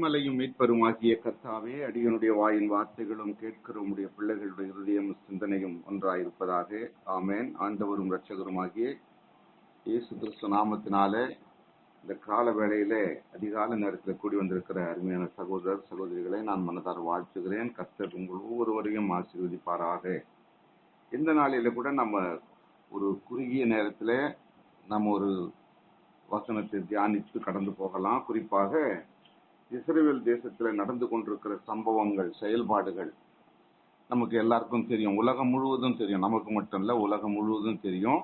மலையும் மீட்பருமாகிய கர்த்தாவே அடியனுடைய வாயின் வார்த்தைகளும் கேட்கிற உடைய பிள்ளைகளுடைய இருதயம் சிந்தனையும் ஒன்றாயிருப்பதாக. ஆமேன். ஆண்டவரும் இரட்சகருமாகிய இயேசு கிறிஸ்து நாமத்தினாலே இந்த கால வேளையிலே அதிகால நேரத்தில் கூடி வந்திருக்கிற அருமையான சகோதரர் சகோதரிகளை நான் மனதார வாழ்த்துகிறேன். கர்த்தர் உங்கள் ஒவ்வொருவரையும் ஆசீர்வதிப்பாராக. இந்த நாளில கூட நம்ம ஒரு குறுகிய நேரத்தில் நம்ம ஒரு வசனத்தை தியானித்து கடந்து போகலாம். குறிப்பாக இஸ்ரேல் தேசத்துல நடந்து கொண்டிருக்கிற சம்பவங்கள் செயல்பாடுகள் நமக்கு எல்லாருக்கும் தெரியும். உலகம் முழுவதும் தெரியும். நமக்கு மட்டும் இல்ல உலகம் முழுவதும் தெரியும்.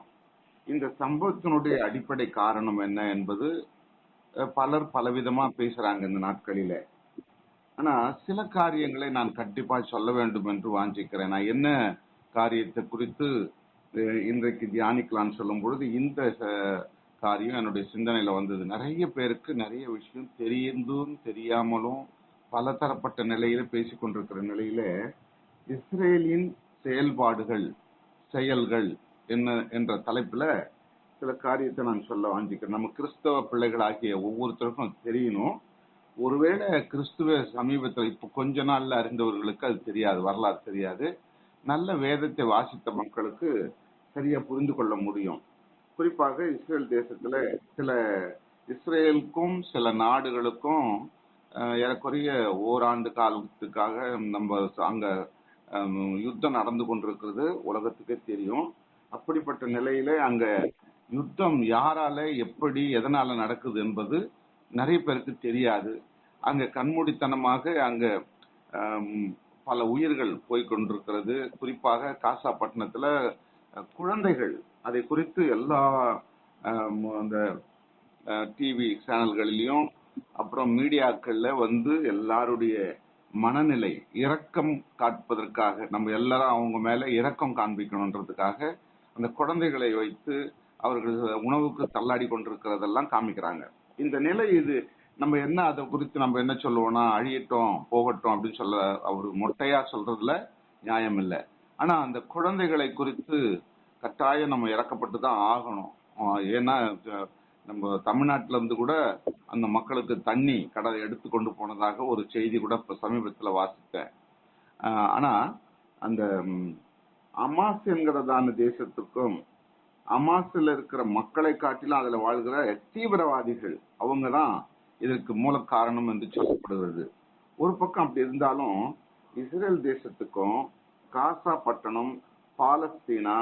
இந்த சம்பவத்தினுடைய அடிப்படை காரணம் என்ன என்பது பலர் பலவிதமா பேசுறாங்க இந்த நாட்களில. ஆனா சில காரியங்களை நான் கண்டிப்பா சொல்ல வேண்டும் என்று வாஞ்சிக்கிறேன். நான் என்ன காரியத்தை குறித்து இன்றைக்கு தியானிக்கலாம்னு சொல்லும் பொழுது இந்த காரியம் என்னுடைய சிந்தனையில வந்தது. நிறைய பேருக்கு நிறைய விஷயம் தெரிந்தும் தெரியாமலும் பலதரப்பட்ட நிலையில பேசிக்கொண்டிருக்கிற நிலையில இஸ்ரேலின் செயல்பாடுகள் செயல்கள் என்ன என்ற தலைப்புல சில காரியத்தை நான் சொல்ல வாஞ்சிக்கிறேன். நம்ம கிறிஸ்தவ பிள்ளைகளாகிய ஒவ்வொருத்தருக்கும் அது தெரியணும். ஒருவேளை கிறிஸ்துவ சமீபத்தில் இப்ப கொஞ்ச நாள்ல அறிந்தவர்களுக்கு அது தெரியாது வரலாறு தெரியாது. நல்ல வேதத்தை வாசித்த மக்களுக்கு சரியா புரிந்து கொள்ள முடியும். குறிப்பாக இஸ்ரேல் தேசத்துல சில இஸ்ரேலுக்கும் சில நாடுகளுக்கும் ஏறக்குறைய ஓராண்டு காலத்துக்காக நம்ம அங்க யுத்தம் நடந்து கொண்டிருக்கிறது. உலகத்துக்கே தெரியும். அப்படிப்பட்ட நிலையில அங்க யுத்தம் யாரால எப்படி எதனால நடக்குது என்பது நிறைய பேருக்கு தெரியாது. அங்க கண்மூடித்தனமாக அங்க பல உயிர்கள் போய்கொண்டிருக்கிறது குறிப்பாக காசா பட்டணத்துல குழந்தைகள் அதை குறித்து எல்லா அந்த டிவி சேனல்களிலும் அப்புறம் மீடியாக்கள்ல வந்து எல்லாருடைய மனநிலை இரக்கம் காட்பதற்காக நம்ம எல்லாரும் அவங்க மேல இரக்கம் காண்பிக்கணுன்றதுக்காக அந்த குழந்தைகளை வைத்து அவர்கள் உணவுக்கு தள்ளாடி கொண்டிருக்கிறதெல்லாம் காமிக்கிறாங்க. இந்த நிலை இது நம்ம என்ன அதை குறித்து நம்ம என்ன சொல்லுவோம்னா அழியட்டும் போகட்டும் அப்படின்னு சொல்ல அவர் மொட்டையா சொல்றதுல நியாயம் இல்லை. ஆனா அந்த குழந்தைகளை குறித்து கட்டாயம் நம்ம இறக்கப்பட்டு தான் ஆகணும் ஏன்னா நம்ம தமிழ்நாட்டுல இருந்து கூட அந்த மக்களுக்கு தண்ணி கடலை எடுத்து கொண்டு போனதாக ஒரு செய்தி கூட இப்ப சமீபத்துல வாசித்தேன். ஆனா அந்த அமாஸ் என்கிறதான தேசத்துக்கும் அமாஸ்ல இருக்கிற மக்களை காட்டிலும் அதுல வாழ்கிற தீவிரவாதிகள் அவங்க தான் இதற்கு மூல காரணம் என்று சொல்லப்படுகிறது. ஒரு பக்கம் அப்படி இருந்தாலும் இஸ்ரேல் தேசத்துக்கும் காசா பட்டணம் Palestine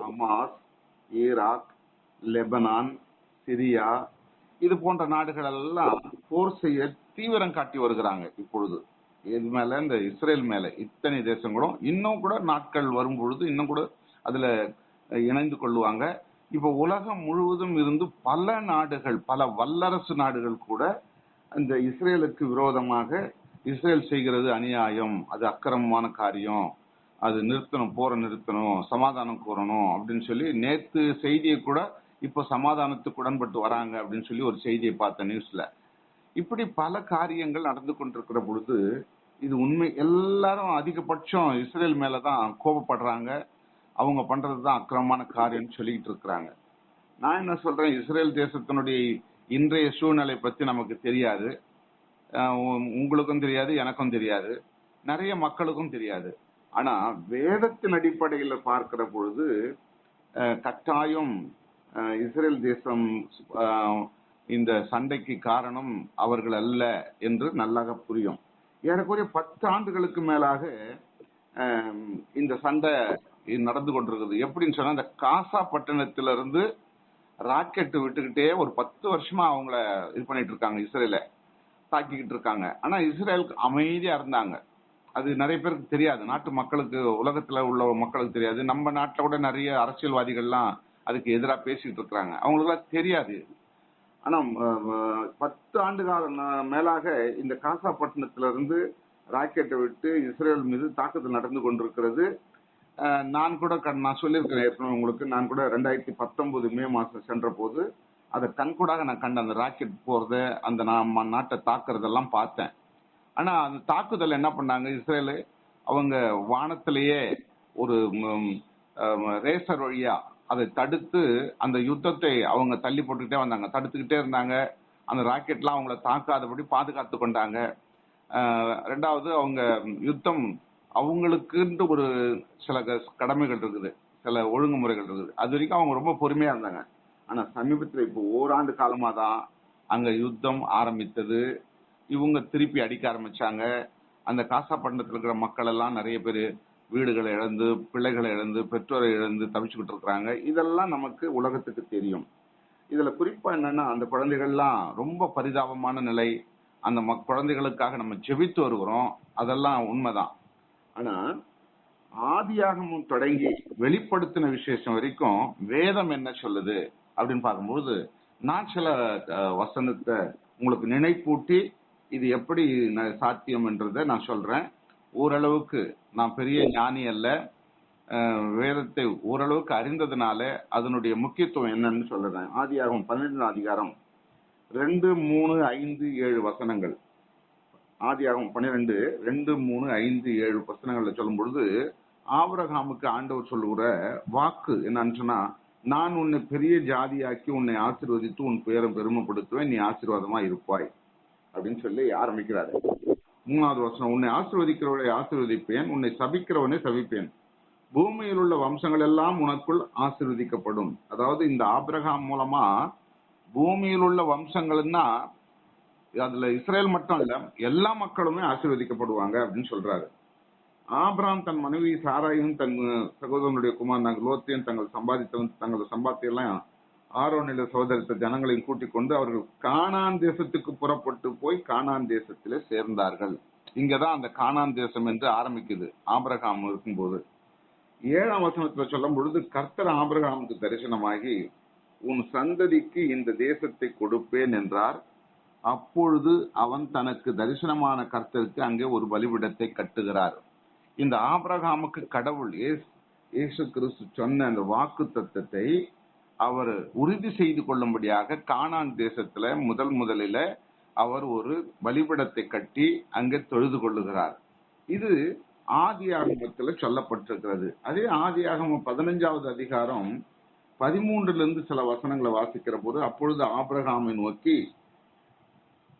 Hamas Iraq Lebanon Syria இது போன்ற நாடுகள் எல்லாம் போர் செய்ய தீவிரம் காட்டி வருகிறாங்க இப்பொழுது. இது மேல இந்த இஸ்ரேல் மேல இத்தனை தேசங்களும் இன்னும் கூட நாட்கள் வரும் பொழுது இன்னும் கூட அதுல இணைந்து கொள்வாங்க இப்ப உலகம் முழுவதும் இருந்து பல நாடுகள் பல வல்லரசு நாடுகள் கூட இந்த இஸ்ரேலுக்கு விரோதமாக இஸ்ரேல் செய்கிறது அநியாயம். அது அக்கிரமமான காரியம். அது நிறுத்தணும் போரை நிறுத்தணும் சமாதானம் கூறணும் அப்படின்னு சொல்லி நேத்து செய்தியை கூட இப்போ சமாதானத்துக்கு உடன்பட்டு வராங்க அப்படின்னு சொல்லி ஒரு செய்தியை பார்த்தேன் நியூஸ்ல. இப்படி பல காரியங்கள் நடந்து கொண்டிருக்கிற பொழுது இது உண்மை எல்லாரும் அதிகபட்சம் இஸ்ரேல் மேலதான் கோபப்படுறாங்க. அவங்க பண்றதுதான் அக்கிரமமான காரியம்னு சொல்லிட்டு இருக்கிறாங்க. நான் என்ன சொல்றேன்? இஸ்ரேல் தேசத்தினுடைய இன்றைய சூழ்நிலை பத்தி நமக்கு தெரியாது. உ- உங்களுக்கும் தெரியாது எனக்கும் தெரியாது. நிறைய மக்களுக்கும் தெரியாது. ஆனா வேதத்தின் அடிப்படையில பார்க்கிற பொழுது கட்டாயம் இஸ்ரேல் தேசம் இந்த சண்டைக்கு காரணம் அவர்கள் அல்ல என்று நல்லாக புரியும். ஏறக்குறைய பத்து ஆண்டுகளுக்கு மேலாக இந்த சண்டை நடந்து கொண்டிருக்குது. எப்படின்னு சொன்னா இந்த காசா பட்டணத்திலிருந்து ராக்கெட் விட்டுக்கிட்டே ஒரு பத்து வருஷமா அவங்கள இது பண்ணிட்டு இருக்காங்க இஸ்ரேல தாக்கிக்கிட்டு இருக்காங்க. ஆனா இஸ்ரேலுக்கு அமைதியா இருந்தாங்க. அது நிறைய பேருக்கு தெரியாது. நாட்டு மக்களுக்கு உலகத்துல உள்ள மக்களுக்கு தெரியாது. நம்ம நாட்டில் கூட நிறைய அரசியல்வாதிகள்லாம் அதுக்கு எதிராக பேசிட்டு இருக்கிறாங்க. அவங்களுக்குலாம் தெரியாது. ஆனா பத்து ஆண்டு காலம் மேலாக இந்த காசா பட்டணத்துல இருந்து ராக்கெட்டை விட்டு இஸ்ரேல் மீது தாக்குதல் நடந்து கொண்டிருக்கிறது. நான் கூட கண்- நான் சொல்லியிருக்கிறேன் ஏற்கனவே உங்களுக்கு. நான் கூட ரெண்டாயிரத்தி பத்தொன்பது மே மாசம் சென்ற போது அதை கண்கூடாக நான் கண்ட அந்த ராக்கெட் போறத அந்த நம்ம நாட்டை தாக்குறதெல்லாம் பார்த்தேன். ஆனா அந்த தாக்குதல் என்ன பண்ணாங்க? இஸ்ரேலு அவங்க வானத்திலேயே ஒரு ரேசர் வழியா அதை தடுத்து அந்த யுத்தத்தை அவங்க தள்ளி போட்டுக்கிட்டே வந்தாங்க. தடுத்துக்கிட்டே இருந்தாங்க. அந்த ராக்கெட்லாம் அவங்கள தாக்காதபடி பாதுகாத்து கொண்டாங்க. ரெண்டாவது அவங்க யுத்தம் அவங்களுக்குன்ட்டு ஒரு சில க- கடமைகள் இருக்குது. சில ஒழுங்குமுறைகள் இருக்குது. அது வரைக்கும் அவங்க ரொம்ப பொறுமையா இருந்தாங்க. ஆனா சமீபத்தில் இப்போ ஓராண்டு காலமா தான் அங்க யுத்தம் ஆரம்பித்தது. இவங்க திருப்பி அடிக்க ஆரம்பிச்சாங்க. அந்த காசாப்பட்டினத்துல இருக்கிற மக்கள் எல்லாம் நிறைய பேர் வீடுகளை இழந்து பிள்ளைகளை இழந்து பெற்றோரை இழந்து தவிச்சுக்கிட்டு இருக்கிறாங்க. இதெல்லாம் நமக்கு உலகத்துக்கு தெரியும். இதுல குறிப்பா என்னன்னா அந்த குழந்தைகள்லாம் ரொம்ப பரிதாபமான நிலை. அந்த மக்- குழந்தைகளுக்காக நம்ம ஜெபித்து வருகிறோம். அதெல்லாம் உண்மைதான். ஆனா ஆதியாகமும் தொடங்கி வெளிப்படுத்தின விசேஷம் வரைக்கும் வேதம் என்ன சொல்லுது அப்படின்னு பார்க்கும்போது நான் சில வசனத்தை உங்களுக்கு நினைப்பூட்டி இது எப்படி ந- சாத்தியம் நான் சொல்றேன். ஓரளவுக்கு நான் பெரிய ஞானி அல்ல. வேதத்தை ஓரளவுக்கு அறிந்ததுனால அதனுடைய முக்கியத்துவம் என்னன்னு சொல்றேன். ஆதியாகம் பன்னிரெண்டாம் அதிகாரம் ரெண்டு மூணு ஐந்து ஏழு வசனங்கள். ஆதியாகம் பன்னிரெண்டு ரெண்டு மூணு ஐந்து ஏழு வசனங்கள்ல சொல்லும் பொழுது ஆபரகாமுக்கு ஆண்டவர் சொல்லுகிற வாக்கு என்னன்னு சொன்னா நான் உன்னை பெரிய ஜாதியாக்கி உன்னை ஆசீர்வதித்து உன் பெயரும் பெருமைப்படுத்துவேன் நீ ஆசீர்வாதமா இருப்பாய். அப்படின்னு சொல்லி ஆரம்பிக்கிறாரு மூணாவது வசனம் உன்னை ஆசிர்வதிக்கிறவனை ஆசிர்வதிப்பேன் உன்னை சபிக்கிறவனை சபிப்பேன். பூமியில் உள்ள வம்சங்கள் எல்லாம் உனக்குள் ஆசிர்வதிக்கப்படும். அதாவது இந்த ஆபிரகாம் மூலமா பூமியில் உள்ள வம்சங்கள்னா அதுல இஸ்ரேல் மட்டும் இல்ல எல்லா மக்களுமே ஆசீர்வதிக்கப்படுவாங்க அப்படின்னு சொல்றாரு. ஆபிரகாம் தன் மனைவி சாராயும் தன் சகோதரனுடைய குமார் நாங்கள் லோத்தையும் தங்கள் சம்பாதித்தவன் தங்களது சம்பாத்தியெல்லாம் ஆரோனில சகோதரித்த ஜனங்களையும் கூட்டிக் கொண்டு அவர்கள் கானான் தேசத்துக்கு புறப்பட்டு போய் கானான் தேசத்திலே சேர்ந்தார்கள். இங்கதான் அந்த கானான் தேசம் என்று ஆரம்பிக்குது. ஆபரகாம் இருக்கும்போது. ஏழாம் வசனத்துல சொல்லும் பொழுது கர்த்தர் ஆபிரகாமுக்கு தரிசனமாகி உன் சந்ததிக்கு இந்த தேசத்தை கொடுப்பேன் என்றார். அப்பொழுது அவன் தனக்கு தரிசனமான கர்த்தருக்கு அங்கே ஒரு பலிபிடத்தை கட்டுகிறார். இந்த ஆபிரகாமுக்கு கடவுள் இயேசு- கிறிஸ்து சொன்ன அந்த வாக்கு தத்தத்தை அவர் உறுதி செய்து கொள்ளும்படியாக கானான் தேசத்துல முதல் முதலில அவர் ஒரு வழிபடத்தை கட்டி அங்கே தொழுது கொள்ளுகிறார். இது ஆதி ஆகமத்துல சொல்லப்பட்டிருக்கிறது. அதே ஆதி ஆகம பதினஞ்சாவது அதிகாரம் பதிமூன்றுல இருந்து சில வசனங்களை வாசிக்கிற போது அப்பொழுது ஆபிரகாமை நோக்கி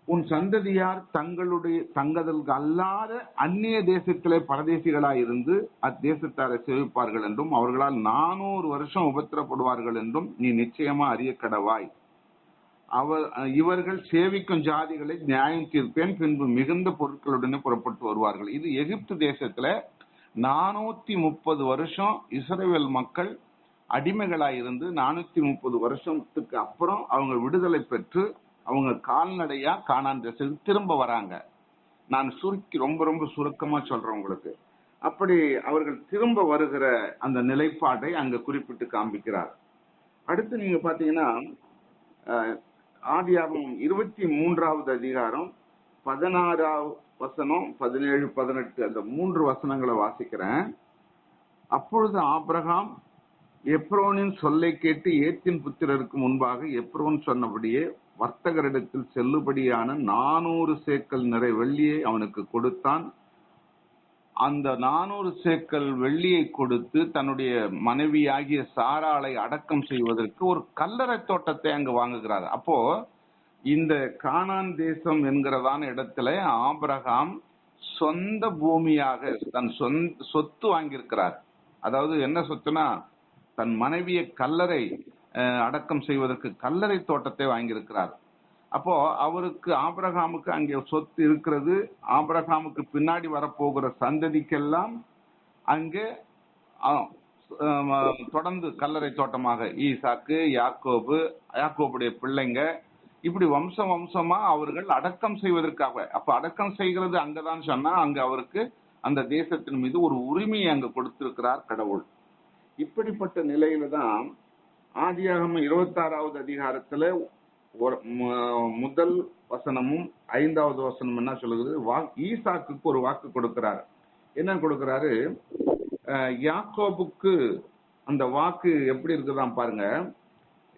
உன் சந்ததியார் தங்களுடைய தங்களுக்கு அல்லாத அந்நிய தேசத்திலே பரதேசிகளாய் இருந்து அத்தேசத்தாரை சேவிப்பார்கள் என்றும் அவர்களால் நானூறு வருஷம் உபத்திரப்படுவார்கள் என்றும் நீ நிச்சயமா அறிய கடவாய் அவர் இவர்கள் சேவிக்கும் ஜாதிகளை நியாயம் தீர்ப்பேன் பின்பு மிகுந்த பொருட்களுடனே புறப்பட்டு வருவார்கள். இது எகிப்து தேசத்துல நானூத்தி முப்பது வருஷம் இஸ்ரேல் மக்கள் அடிமைகளாயிருந்து நானூத்தி முப்பது வருஷத்துக்கு அப்புறம் அவங்க விடுதலை பெற்று அவங்க கால்நடையா காணான் தேசத்துக்கு திரும்ப வராங்க. நான் சுருக்கி ரொம்ப ரொம்ப சுருக்கமா சொல்றேன் உங்களுக்கு. அப்படி அவர்கள் திரும்ப வருகிற அந்த நிலைப்பாட்டை அங்க குறிப்பிட்டு காண்பிக்கிறார். அடுத்து நீங்க பாத்தீங்கன்னா ஆதியாகவும் இருபத்தி மூன்றாவது அதிகாரம் பதினாறாவது வசனம் பதினேழு பதினெட்டு அந்த மூன்று வசனங்களை வாசிக்கிறேன். அப்பொழுது ஆப்ரஹாம் எப்ரோனின் சொல்லை கேட்டு ஏத்தின் புத்திரருக்கு முன்பாக எப்ரோன் சொன்னபடியே வர்த்தகரிடத்தில் செல்லுபடியான நானூறு சேக்கல் நிறை வெள்ளியை அவனுக்கு கொடுத்தான். அந்த நானூறு சேக்கல் வெள்ளியை கொடுத்து தன்னுடைய மனைவியாகிய சாராளை அடக்கம் செய்வதற்கு ஒரு கல்லறை தோட்டத்தை அங்கு வாங்குகிறார். அப்போ இந்த கானான் தேசம் என்கிறதான இடத்துல ஆபரகாம் சொந்த பூமியாக தன் சொந்த சொத்து வாங்கியிருக்கிறார். அதாவது என்ன சொத்துனா தன் மனைவியை கல்லறை அடக்கம் செய்வதற்கு கல்லறை தோட்டத்தை வாங்கியிருக்கிறார். அப்போ அவருக்கு ஆபிரகாமுக்கு அங்கே சொத்து இருக்கிறது. ஆபிரகாமுக்கு பின்னாடி வரப்போகிற சந்ததிக்கெல்லாம் அங்கே தொடர்ந்து கல்லறை தோட்டமாக ஈசாக்கு யாக்கோபு யாக்கோபுடைய பிள்ளைங்க இப்படி வம்சம் வம்சமா அவர்கள் அடக்கம் செய்வதற்காக அப்ப அடக்கம் செய்கிறது அங்கதான் சொன்னா அங்க அவருக்கு அந்த தேசத்தின் மீது ஒரு உரிமையை அங்க கொடுத்திருக்கிறார் கடவுள். இப்படிப்பட்ட நிலையில தான் ஆதியாகமம் இருபத்தாறாவது அதிகாரத்துல ஒரு முதல் வசனமும் ஐந்தாவது வசனம் என்ன சொல்லுகிறது வா- ஈசாக்குக்கு ஒரு வாக்கு கொடுக்கிறார். என்ன கொடுக்கிறாரு? யாக்கோபுக்கு அந்த வாக்கு எப்படி இருக்குதான் பாருங்க.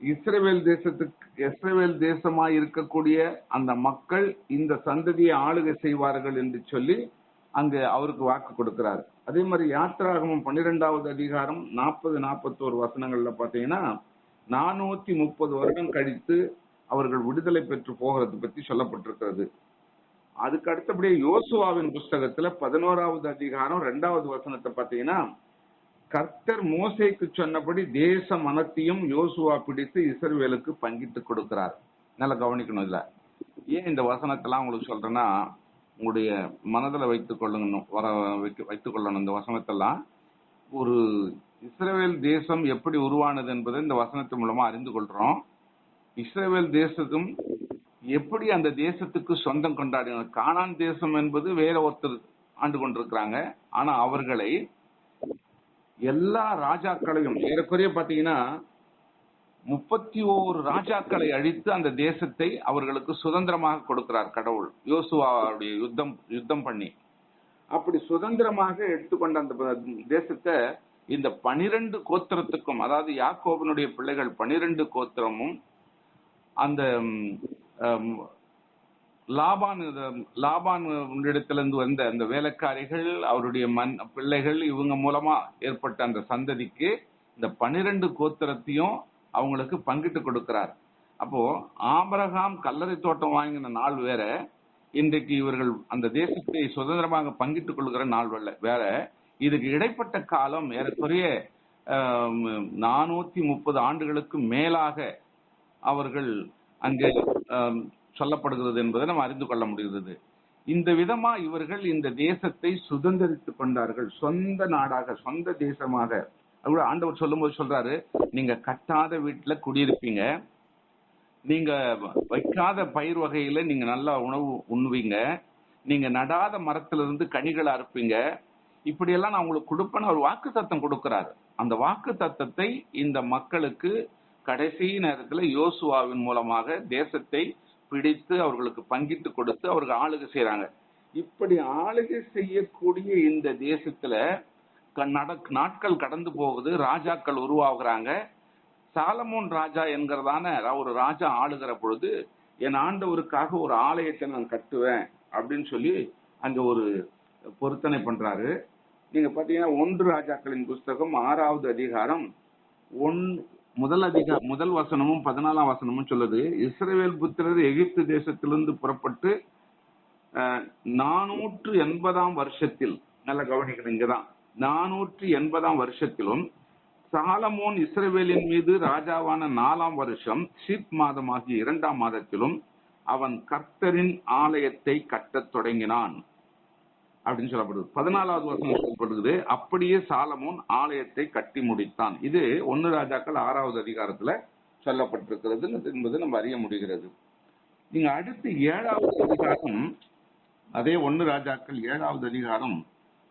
இஸ்ரேவேல் தேசத்துக்கு இஸ்ரேவேல் தேசமாய் இருக்கக்கூடிய அந்த மக்கள் இந்த சந்ததியை ஆளுகை செய்வார்கள் என்று சொல்லி அங்கு அவருக்கு வாக்கு கொடுக்கிறார். அதே மாதிரி யாத்திராகமம் பன்னிரெண்டாவது அதிகாரம் நாற்பது நாற்பத்தோரு வசனங்கள்ல பாத்தீங்கன்னா நானூத்தி முப்பது வருடம் கழித்து அவர்கள் விடுதலை பெற்று போகிறது பற்றி சொல்லப்பட்டிருக்கிறது. அதுக்கு அடுத்தபடியே யோசுவாவின் புஸ்தகத்துல பதினோராவது அதிகாரம் ரெண்டாவது வசனத்தை பார்த்தீங்கன்னா கர்த்தர் மோசேக்கு சொன்னபடி தேச மனத்தையும் யோசுவா பிடித்து இசர்வேலுக்கு பங்கிட்டு கொடுக்கிறார். நல்லா கவனிக்கணும் இதுல. ஏன் இந்த வசனத்தெல்லாம் உங்களுக்கு சொல்றேன்னா உங்களுடைய மனதில் வைத்துக் கொள்ளணும் வர வைத்து- வைத்துக் கொள்ளணும் இந்த வசனத்தெல்லாம். ஒரு இஸ்ரேல் தேசம் எப்படி உருவானது என்பதை இந்த வசனத்தின் மூலமா அறிந்து கொள்றோம். இஸ்ரேல் தேசத்தும் எப்படி அந்த தேசத்துக்கு சொந்தம் கொண்டாடினார் கானான் தேசம் என்பது வேற ஒருத்தர் ஆண்டு கொண்டிருக்கிறாங்க. ஆனா அவர்களை எல்லா ராஜாக்களையும் ஏறக்குறைய பாத்தீங்கன்னா முப்பத்தி ஓரு ராஜாக்களை அழித்து அந்த தேசத்தை அவர்களுக்கு சுதந்திரமாக கொடுக்கிறார் கடவுள். யோசுவாவுடைய யுத்தம் யுத்தம் பண்ணி. அப்படி சுதந்திரமாக எடுத்துக்கொண்ட அந்த தேசத்தை இந்த பனிரெண்டு கோத்திரத்துக்கும் அதாவது யாக்கோபனுடைய பிள்ளைகள் பனிரெண்டு கோத்திரமும் அந்த லாபான் இது- வந்த அந்த வேலைக்காரிகள் அவருடைய மண் பிள்ளைகள் இவங்க மூலமா ஏற்பட்ட அந்த சந்ததிக்கு இந்த பனிரெண்டு கோத்திரத்தையும் அவங்களுக்கு பங்கிட்டு கொடுக்கிறார். அப்போ ஆபரகாம் கல்லறை தோட்டம் வாங்கின நாள் வேற இன்றைக்கு இவர்கள் அந்த தேசத்தை சுதந்திரமாக பங்கிட்டுக் கொள்கிற நாள் வேற இதுக்கு இடைப்பட்ட காலம் ஏறக்குறைய நானூத்தி முப்பது ஆண்டுகளுக்கு மேலாக அவர்கள் அங்கே சொல்லப்படுகிறது என்பதை நம்ம அறிந்து கொள்ள முடிகிறது. இந்த விதமா இவர்கள் இந்த தேசத்தை சுதந்திரித்துக் கொண்டார்கள். சொந்த நாடாக சொந்த தேசமாக. ஆண்டவர் சொல்லும்போது சொல்றாரு நீங்க கட்டாத வீட்டுல குடியிருப்பீங்க. நீங்க வைக்காத பயிர் வகையில நீங்க நல்லா உணவு உண்ணுவீங்க. நீங்க நடாத மரத்துல இருந்து கனிகள் அறுப்பீங்க இப்படியெல்லாம் நான் உங்களுக்கு கொடுப்பேன்னு ஒரு வாக்கு தத்தம் கொடுக்கிறாரு. அந்த வாக்கு தத்தத்தை இந்த மக்களுக்கு கடைசி நேரத்தில் யோசுவாவின் மூலமாக தேசத்தை பிடித்து அவர்களுக்கு பங்கிட்டு கொடுத்து அவர்கள் ஆளுகை செய்யறாங்க இப்படி ஆளுகை செய்யக்கூடிய இந்த தேசத்துல க- நாட்கள் கடந்து போகுது ராஜாக்கள் உருவாகுறாங்க. சாலமோன் ராஜா என்கிறதான ஒரு ராஜா ஆளுகிற பொழுது என் ஆண்டவருக்காக ஒரு ஆலயத்தை நான் கட்டுவேன் அப்படின்னு சொல்லி அங்க ஒரு பொருத்தனை பண்றாரு. நீங்க பாத்தீங்கன்னா ஒன்று ராஜாக்களின் புஸ்தகம் ஆறாவது அதிகாரம் ஒன் முதல் அதிக முதல் வசனமும் பதினாலாம் வசனமும் சொல்லுது. இஸ்ரவேல் புத்திரர் எகிப்து தேசத்திலிருந்து புறப்பட்டு நானூற்று எண்பதாம் வருஷத்தில் நல்ல கவனிக்கணும் இங்கதான். நானூற்று எண்பதாம் வருஷத்திலும் சாலமோன் இஸ்ரேவேலின் மீது ராஜாவான நாலாம் வருஷம் ஷீப் மாதமாகிய இரண்டாம் மாதத்திலும் அவன் கர்த்தரின் ஆலயத்தை கட்டத் தொடங்கினான். அப்படின்னு சொல்லப்படுது. பதினாலாவது வசனம் சொல்லப்படுகிறது அப்படியே சாலமோன் ஆலயத்தை கட்டி முடித்தான். இது ஒன்னு ராஜாக்கள் ஆறாவது அதிகாரத்துல சொல்லப்பட்டிருக்கிறது என்பது நம்ம அறிய முடிகிறது. நீங்க அடுத்து ஏழாவது அதிகாரம் அதே ஒன்னு ராஜாக்கள் ஏழாவது அதிகாரம்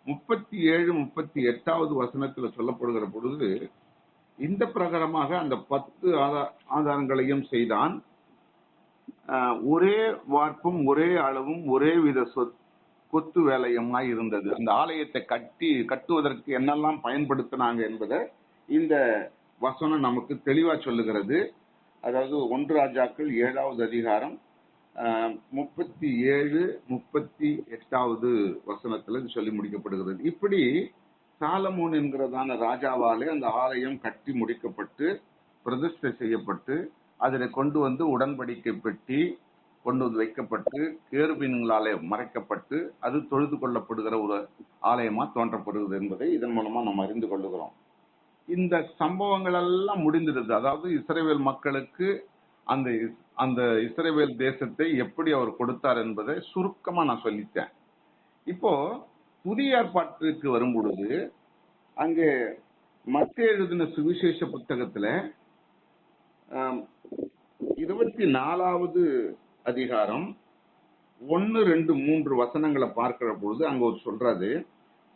முப்பத்தி ஏழு முப்பத்தி எட்டாவது வசனத்துல சொல்லப்படுகிற பொழுது இந்த பிரகாரமாக அந்த பத்து ஆதாரங்களையும் செய்தான். ஒரே வார்ப்பும் ஒரே அளவும் ஒரே வித சொத்து கொத்து வேலையுமாய் இருந்தது. அந்த ஆலயத்தை கட்டி கட்டுவதற்கு என்னெல்லாம் பயன்படுத்தினாங்க என்பதை இந்த வசனம் நமக்கு தெளிவா சொல்லுகிறது. அதாவது ஒன்று ராஜாக்கள் ஏழாவது அதிகாரம் முப்பத்தி ஏழு முப்பத்தி எட்டாவது வசனத்துல சொல்லி முடிக்கப்படுகிறது. இப்படி சாலமோன் என்கிறதான ராஜாவாலே அந்த ஆலயம் கட்டி முடிக்கப்பட்டு பிரதிஷ்டை செய்யப்பட்டு அதில் கொண்டு வந்து உடன்படிக்கை பெட்டி கொண்டு வந்து வைக்கப்பட்டு கேருபீன்களாலே மறைக்கப்பட்டு அது தொழுது கொள்ளப்படுகிற ஒரு ஆலயமா தோன்றப்படுகிறது என்பதை இதன் மூலமா நம்ம அறிந்து கொள்ளுகிறோம். இந்த சம்பவங்கள் எல்லாம் முடிந்திருது. அதாவது இஸ்ரேவேல் மக்களுக்கு அந்த அந்த இஸ்ரேவேல் தேசத்தை எப்படி அவர் கொடுத்தார் என்பதை சுருக்கமா நான் சொல்லிட்டேன் இப்போ புதிய ஏற்பாட்டிற்கு வரும் பொழுது அங்கே மத்திய எழுதின சுவிசேஷ புத்தகத்துல இருபத்தி நாலாவது அதிகாரம் ஒன்று ரெண்டு மூன்று வசனங்களை பார்க்கிற பொழுது அங்க ஒரு சொல்றது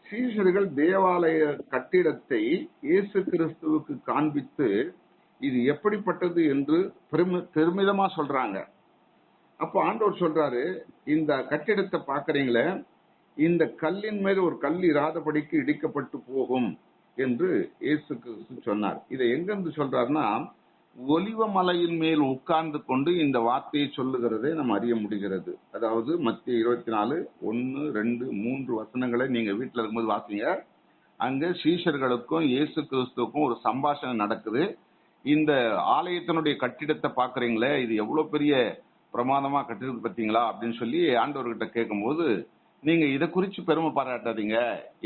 சீஷர்கள் தேவாலய கட்டிடத்தை இயேசு கிறிஸ்துவுக்கு காண்பித்து இது எப்படிப்பட்டது என்று பெருமி- பெருமிதமா சொல்றாங்க. அப்போ ஆண்டவர் சொல்றாரு இந்த கட்டிடத்தை பாக்குறீங்களே இந்த கல்லின் மேல் ஒரு கல் இராதபடிக்கு இடிக்கப்பட்டு போகும் என்று இயேசு கிறிஸ்து சொன்னார். இதை எங்கிருந்து சொல்றாருன்னா ஒலிவ மலையின் மேல் உட்கார்ந்து கொண்டு இந்த வார்த்தையை சொல்லுகிறதை நம்ம அறிய முடிகிறது. அதாவது மத்திய இருபத்தி நாலு ஒன்று ரெண்டு மூன்று வசனங்களை நீங்கள் வீட்டில் இருக்கும்போது வாசிங்க. அங்கே சீஷர்களுக்கும் இயேசு கிறிஸ்துவுக்கும் ஒரு சம்பாஷணை நடக்குது. இந்த ஆலயத்தினுடைய கட்டிடத்தை பார்க்குறீங்களே இது எவ்வளோ பெரிய பிரமாதமாக கட்டிருக்கு பார்த்தீங்களா அப்படின்னு சொல்லி ஆண்டவர்கிட்ட கேட்கும்போது நீங்கள் இதை குறித்து பெருமை பாராட்டாதீங்க.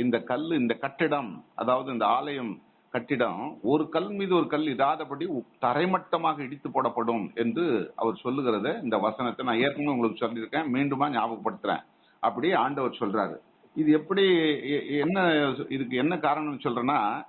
இந்த கல் இந்த கட்டிடம் அதாவது இந்த ஆலயம் கட்டிடம் ஒரு கல் மீது ஒரு கல் இடாதபடி தரைமட்டமாக இடித்து போடப்படும் என்று அவர் சொல்லுகிறத இந்த வசனத்தை நான் ஏற்கனவே உங்களுக்கு சொல்லியிருக்கேன். மீண்டுமா ஞாபகப்படுத்துறேன். அப்படி ஆண்டவர் சொல்றாரு. இது எப்படி எ- என்ன இதுக்கு என்ன காரணம் சொல்றேன்னா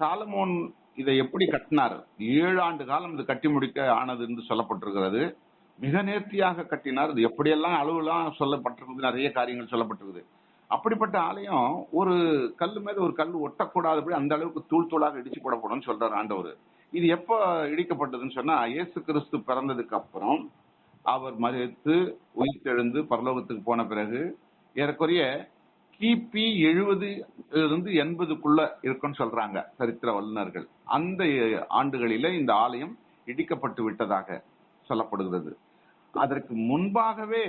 சாலமோன் இதை எப்படி கட்டினார்? ஏழு ஆண்டு காலம் இது கட்டி முடிக்க ஆனது என்று சொல்லப்பட்டிருக்கிறது. மிக நேர்த்தியாக கட்டினார். இது எப்படியெல்லாம் அளவுலாம் சொல்லப்பட்டிருக்குது நிறைய காரியங்கள் சொல்லப்பட்டிருக்குது. அப்படிப்பட்ட ஆலயம் ஒரு கல் மேல ஒரு கல் ஒட்டக்கூடாதபடி அந்த அளவுக்கு தூள் தூளாக இடிச்சு போடப்படும்னு சொல்றாரு ஆண்டவர். இது எப்ப இடிக்கப்பட்டதுன்னு சொன்னா இயேசு கிறிஸ்து பிறந்ததுக்கு அப்புறம் அவர் மறித்து உயிர்த்தெழுந்து பரலோகத்துக்கு போன பிறகு ஏறக்குறைய கிபி எழுபது இருந்து எண்பதுக்குள்ள இருக்குன்னு சொல்றாங்க சரித்திர வல்லுநர்கள். அந்த ஆண்டுகளில இந்த ஆலயம் இடிக்கப்பட்டு விட்டதாக சொல்லப்படுகிறது. அதற்கு முன்பாகவே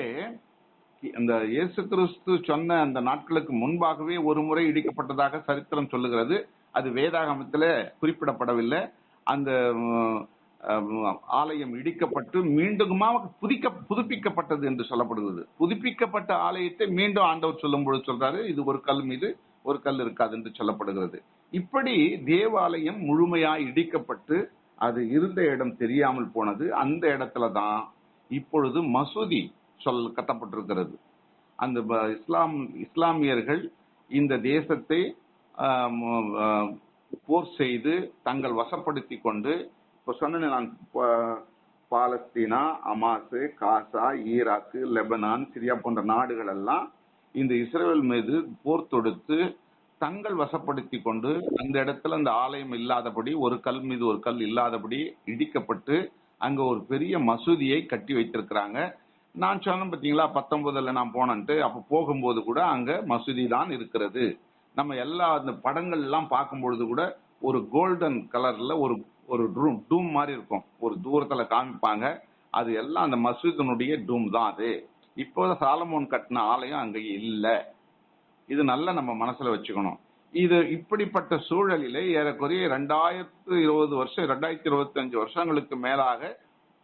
இந்த இயேசு கிறிஸ்து சொன்ன அந்த நாட்களுக்கு முன்பாகவே ஒரு முறை இடிக்கப்பட்டதாக சரித்திரம் சொல்லுகிறது. அது வேதாகமத்தில் குறிப்பிடப்படவில்லை. அந்த ஆலயம் இடிக்கப்பட்டு மீண்டுமா புதிக்க புதுப்பிக்கப்பட்டது என்று சொல்லப்படுகிறது. புதுப்பிக்கப்பட்ட ஆலயத்தை மீண்டும் ஆண்டவர் சொல்லும் பொழுது சொல்றாரு இது ஒரு கல் மீது ஒரு கல் இருக்காது என்று சொல்லப்படுகிறது. இப்படி தேவாலயம் முழுமையாய் இடிக்கப்பட்டு அது இருந்த இடம் தெரியாமல் போனது. அந்த இடத்துல தான் இப்பொழுது மசூதி சொல் கட்டப்பட்டிருக்கிறது. அந்த ப- இஸ்லாம் இஸ்லாமியர்கள் இந்த தேசத்தை போர் செய்து தங்கள் வசப்படுத்தி கொண்டு இப்போ சொன்னேன் நான் ப- Palestine Hamas Gaza Iraq Lebanon Syria போன்ற நாடுகள் எல்லாம் இந்த இஸ்ரேல் மீது போர் தொடுத்து தங்கள் வசப்படுத்தி கொண்டு அந்த இடத்துல அந்த ஆலயம் இல்லாதபடி ஒரு கல் மீது ஒரு கல் இல்லாதபடி இடிக்கப்பட்டு அங்க ஒரு பெரிய மசூதியை கட்டி வைத்திருக்கிறாங்க. நான் சொன்னேன் பார்த்தீங்களா பத்தொன்பதுல நான் போனேன்ட்டு அப்போ போகும்போது கூட அங்கே மசூதி தான் இருக்கிறது. நம்ம எல்லா அந்த படங்கள்லாம் பார்க்கும்பொழுது பார்க்கும் பொழுது கூட ஒரு கோல்டன் கலரில் ஒரு ஒரு டூம் டூம் மாதிரி இருக்கும். ஒரு தூரத்தில் காமிப்பாங்க. அது எல்லாம் அந்த மசூதினுடைய டூம் தான் அது. இப்போ சாலமோன் கட்டின ஆலயம் அங்கே இல்லை. இது நல்லா நம்ம மனசில் வச்சுக்கணும். இது இப்படிப்பட்ட சூழலிலே ஏறக்குறைய ரெண்டாயிரத்து இருபது வருஷம் ரெண்டாயிரத்தி இருபத்தஞ்சு வருஷங்களுக்கு மேலாக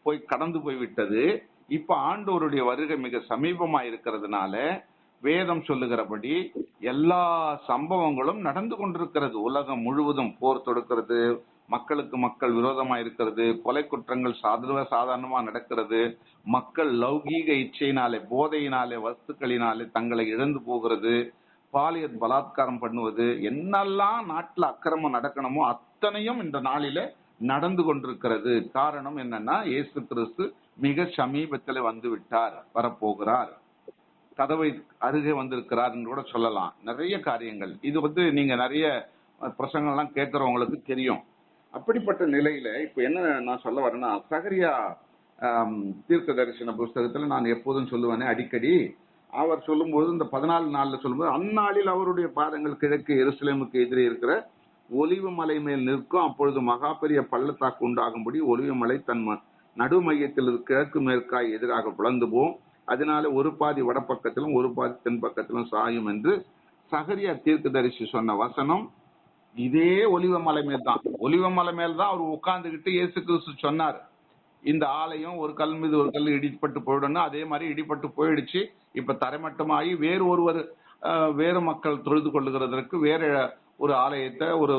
போய் கடந்து போய் விட்டது இப்ப ஆண்டோருடைய வருகை மிக சமீபமா இருக்கிறதுனால வேதம் சொல்லுகிறபடி எல்லா சம்பவங்களும் நடந்து கொண்டிருக்கிறது. உலகம் முழுவதும் போர் தொடுக்கிறது மக்களுக்கு மக்கள் விரோதமா இருக்கிறது கொலை குற்றங்கள் சாதாரண சாதாரணமா நடக்கிறது. மக்கள் லௌகீக இச்சையினாலே போதையினாலே வஸ்துக்களினாலே தங்களை இழந்து போகிறது. பாலியல் பலாத்காரம் பண்ணுவது என்னெல்லாம் நாட்டில் அக்கிரமம் நடக்கணுமோ அத்தனையும் இந்த நாளில நடந்து கொண்டிருக்கிறது. காரணம் என்னன்னா இயேசு கிறிஸ்து மிக சமீபத்தில் வந்து விட்டார் வரப்போகிறார். கதவை அருகே வந்திருக்கிறார் என்று கூட சொல்லலாம். நிறைய காரியங்கள். இது வந்து நீங்க நிறைய பிரசங்கள்லாம் கேட்கறவங்களுக்கு தெரியும். அப்படிப்பட்ட நிலையில இப்ப என்ன நான் சொல்ல வரேன்னா சகரியா தீர்க்க தரிசன புஸ்தகத்துல நான் எப்போதும் சொல்லுவேனே அடிக்கடி அவர் சொல்லும்போது இந்த பதினாலு நாள்ல சொல்லும்போது அந்நாளில் அவருடைய பாதங்கள் கிழக்கு எருசலேமுக்கு எதிரே இருக்கிற ஒலிவு மலை மேல் நிற்கும். அப்பொழுது மகா பெரிய பள்ளத்தாக்கு உண்டாகும்படி ஒலிவு மலை தன் நடு மையத்தில் கிழக்கு மேற்காய் எதிராக பிளந்து போகும் அதனால ஒரு பாதி வடபக்கத்திலும் ஒரு பாதி தென் பக்கத்திலும் சாயும் என்று சகரியா தீர்க்கதரிசி சொன்ன வசனம். இதே ஒலிவ மலை மேல் தான் ஒலிவ மலை மேல் தான் அவர் உட்கார்ந்துகிட்டு இயேசு கிறிஸ்து சொன்னார். இந்த ஆலயம் ஒரு கல் மீது ஒரு கல் இடிப்பட்டு போயிடணும் அதே மாதிரி இடிப்பட்டு போயிடுச்சு. இப்ப தரைமட்டமாகி வேறு ஒருவர் வேறு மக்கள் தொழுது கொள்ளுகிறதற்கு வேற ஒரு ஆலயத்தை ஒரு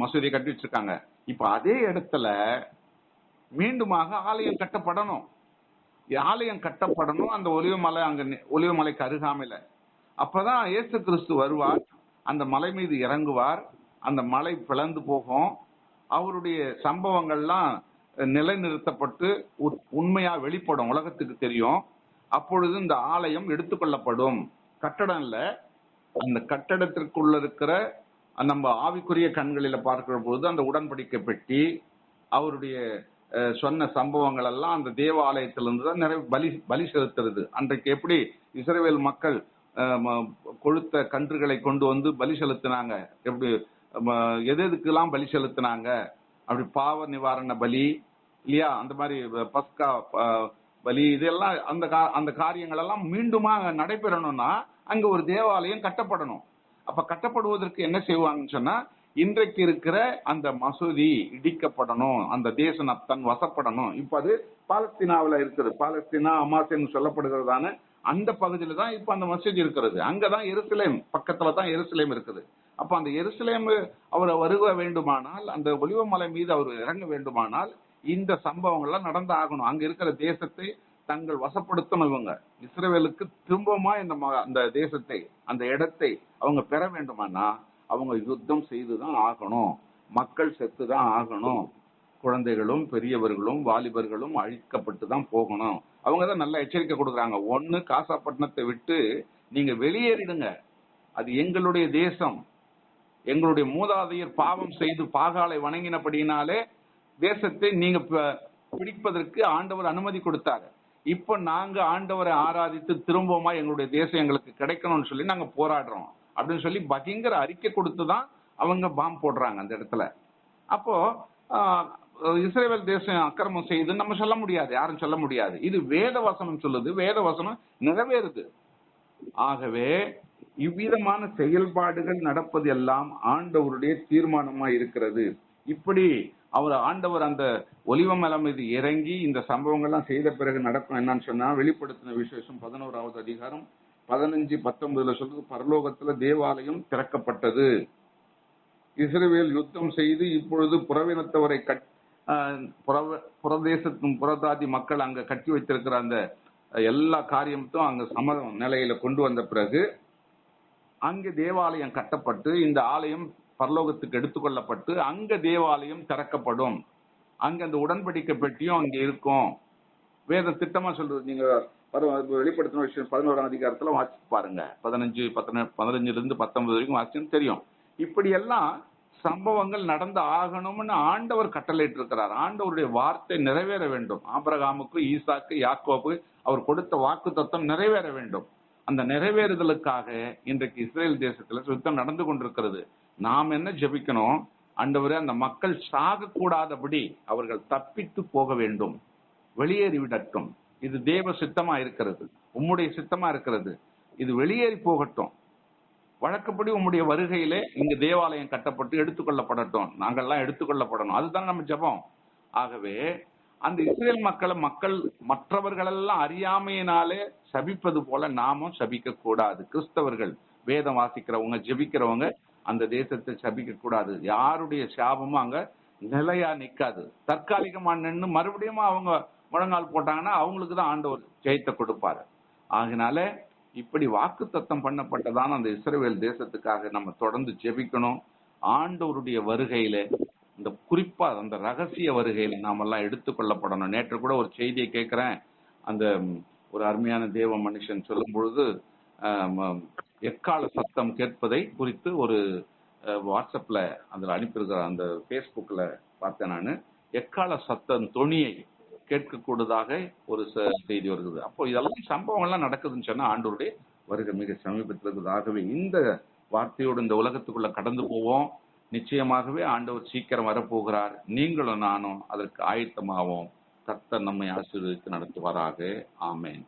மசூதியை கட்டி வச்சிருக்காங்க. இப்ப அதே இடத்துல மீண்டுமாக ஆலயம் கட்டப்படணும். ஆலயம் கட்டப்படணும். அந்த ஒலிவமலை அங்க ஒலிவமலைக்கு அருகாமையில. அப்பதான் இயேசு கிறிஸ்து வருவார். அந்த மலை மீது இறங்குவார். அந்த மலை பிளந்து போகும். அவருடைய சம்பவங்கள்லாம் நிலைநிறுத்தப்பட்டு உண்மையா வெளிப்படும். உலகத்துக்கு தெரியும். அப்பொழுது இந்த ஆலயம் எடுத்துக்கொள்ளப்படும். கட்டடம் இல்ல. அந்த கட்டடத்திற்குள்ள இருக்கிற நம்ம ஆவிக்குரிய கண்களில பார்க்கிற பொழுது அந்த உடன்படிக்கை பெட்டி அவருடைய சொன்ன சம்பவங்கள் எல்லாம் அந்த தேவாலயத்திலிருந்து தான் நிறைய பலி பலி செலுத்துறது. அன்றைக்கு எப்படி இஸ்ரேல் மக்கள் கொழுத்த கன்றுகளை கொண்டு வந்து பலி செலுத்தினாங்க? எப்படி எது எதுக்கெல்லாம் பலி செலுத்தினாங்க? அப்படி பாவ நிவாரண பலி இல்லையா? அந்த மாதிரி பஸ்கா பலி இதெல்லாம் அந்த கா- அந்த காரியங்கள் எல்லாம் மீண்டுமா நடைபெறணும்னா அங்க ஒரு தேவாலயம் கட்டப்படணும். அப்ப கட்டப்படுவதற்கு என்ன செய்வாங்கன்னு சொன்னா இன்றைக்கு இருக்கிற அந்த மசூதி இடிக்கப்படணும் அந்த தேசம் தன் வசப்படணும். இப்ப அது பாலஸ்தீனாவில் இருக்குது. பாலஸ்தீனா அமாசன் சொல்லப்படுகிறதான அந்த பகுதியில தான் இப்ப அந்த மசூதி இருக்கிறது. அங்கதான் எருசலேம் பக்கத்துல தான் எருசலேம் இருக்குது. அப்ப அந்த எருசலேம் அவர் வருக வேண்டுமானால் அந்த ஒளிவமலை மீது அவர் இறங்க வேண்டுமானால் இந்த சம்பவங்கள்லாம் நடந்து ஆகணும். அங்க இருக்கிற தேசத்தை தங்கள் வசப்படுத்தணும் இவங்க. இஸ்ரேலுக்கு திரும்பமா இந்த ம- அந்த தேசத்தை அந்த இடத்தை அவங்க பெற வேண்டுமானா அவங்க யுத்தம் செய்துதான் ஆகணும். மக்கள் செத்துதான் ஆகணும். குழந்தைகளும் பெரியவர்களும் வாலிபர்களும் அழிக்கப்பட்டு தான் போகணும். அவங்க தான் நல்ல எச்சரிக்கை கொடுக்குறாங்க. ஒன்னு காசாப்பட்டினத்தை விட்டு நீங்க வெளியேறிடுங்க. அது எங்களுடைய தேசம். எங்களுடைய மூதாதையர் பாவம் செய்து பாகாலை வணங்கினபடியினாலே தேசத்தை நீங்க பிடிப்பதற்கு ஆண்டவர் அனுமதி கொடுத்தாரு. இப்ப நாங்க ஆண்டவரை ஆராதித்து திரும்பவுமா எங்களுடைய தேசம் எங்களுக்கு கிடைக்கணும்னு சொல்லி நாங்க போராடுறோம். அப்படின்னு சொல்லி பயங்கர அறிக்கை கொடுத்து தான் அவங்க பாம் போடுறாங்க அந்த இடத்துல. அப்போ இஸ்ரேல் தேசம் அக்கிரமம் செய்யுதுன்னு நம்ம சொல்ல முடியாது யாரும் சொல்ல முடியாது. இது வேத வசனம் சொல்லுது வேத வசனம் நிறைவேறுது. ஆகவே இவ்விதமான செயல்பாடுகள் நடப்பது எல்லாம் ஆண்டவருடைய தீர்மானமா இருக்கிறது. இப்படி அவர் ஆண்டவர் அந்த ஒலிவ மலை மீது இறங்கி இந்த சம்பவங்கள்லாம் செய்த பிறகு நடக்கும் என்னன்னு சொன்னா வெளிப்படுத்தின விசேஷம் பதினோராவது அதிகாரம் பதினஞ்சு பத்தொன்பதுல சொல்றது பரலோகத்துல தேவாலயம் திறக்கப்பட்டது. இஸ்ரேவேல் யுத்தம் செய்து இப்பொழுது புறவினத்தவரை கட் ஆஹ் புறவ- புறதேசத்தும் புறதாதி மக்கள் அங்க கட்டி வைத்திருக்கிற அந்த எல்லா காரியமும் அங்க சம நிலையில கொண்டு வந்த பிறகு அங்கே தேவாலயம் கட்டப்பட்டு இந்த ஆலயம் பரலோகத்துக்கு எடுத்துக்கொள்ளப்பட்டு அங்க தேவாலயம் திறக்கப்படும். அங்க அந்த உடன்படிக்கை பெட்டியும் அங்க இருக்கும். வேத திட்டமா சொல்றது நீங்க? வெளிப்படுத்தின விஷயம் பதினோராம் அதிகாரத்துல வாசிச்சு பாருங்க. பதினஞ்சு பத்தொன்னு பதினஞ்சுல இருந்து பத்தொன்பது வரைக்கும் வாசிச்சுன்னு தெரியும். இப்படி எல்லாம் சம்பவங்கள் நடந்து ஆகணும்னு ஆண்டவர் கட்டளையிட்டு இருக்கிறார் ஆண்டவருடைய வார்த்தை நிறைவேற வேண்டும். ஆபிரகாமுக்கு ஈசாக்கு யாக்கோப்பு அவர் கொடுத்த வாக்கு தத்துவம் நிறைவேற வேண்டும். அந்த நிறைவேறுதலுக்காக இன்றைக்கு இஸ்ரேல் தேசத்துல சுத்தம் நடந்து கொண்டிருக்கிறது. நாம் என்ன ஜெபிக்கணும்? ஆண்டவரே அந்த மக்கள் சாகக்கூடாதபடி அவர்கள் தப்பித்து போக வேண்டும். வெளியேறிவிடட்டும். இது தேவ சித்தமா இருக்கிறது. உம்முடைய சித்தமா இருக்கிறது. இது வெளியேறி போகட்டும். வழக்கப்படி உம்முடைய வருகையிலே இங்க தேவாலயம் கட்டப்பட்டு எடுத்துக்கொள்ளப்படட்டும். நாங்கள்லாம் எடுத்துக்கொள்ளப்படணும். அதுதான் நம்ம ஜெபம். ஆகவே அந்த இஸ்ரேல் மக்களை மக்கள் மற்றவர்களெல்லாம் அறியாமையினாலே சபிப்பது போல நாமும் சபிக்க கூடாது கிறிஸ்தவர்கள் வேதம் வாசிக்கிறவங்க ஜெபிக்கிறவங்க அந்த தேசத்தை சபிக்க கூடாது யாருடைய சாபமும் அங்க நிலையா நிக்காது. தற்காலிகமா நின்று மறுபடியும் அவங்க முழங்கால் போட்டாங்கன்னா அவங்களுக்கு தான் ஆண்டவர் ஜெயத்தை கொடுப்பாரு. ஆகினால இப்படி வாக்கு தத்தம் பண்ணப்பட்டதான அந்த இஸ்ரவேல் தேசத்துக்காக நம்ம தொடர்ந்து ஜெபிக்கணும். ஆண்டவருடைய வருகையில இந்த குறிப்பா அந்த ரகசிய வருகையில நாமெல்லாம் எடுத்துக்கொள்ளப்படணும். நேற்று கூட ஒரு செய்தியை கேட்கிறேன். அந்த ஒரு அருமையான தேவ மனுஷன் சொல்லும் பொழுது எக்கால சத்தம் கேட்பதை குறித்து ஒரு வாட்ஸ்அப்ல அதுல அனுப்பியிருக்கிற அந்த Facebookல பார்த்தேன் நான். எக்கால சத்தம் தொனியை கேட்கக்கூடதாக ஒரு செய்தி வருகிறது. அப்போ இதெல்லாம் சம்பவங்கள்லாம் நடக்குதுன்னு சொன்னா ஆண்டோருடைய வருகை மிக சமீபத்தில் இருக்கிறதாகவே ஆகவே இந்த வார்த்தையோடு இந்த உலகத்துக்குள்ள கடந்து போவோம். நிச்சயமாகவே ஆண்டவர் சீக்கிரம் வரப்போகிறார். நீங்களும் நானும் அதற்கு ஆயத்தமாகவும் கர்த்தர் நம்மை ஆசீர்வதித்து நடத்துவாராக. ஆமேன்.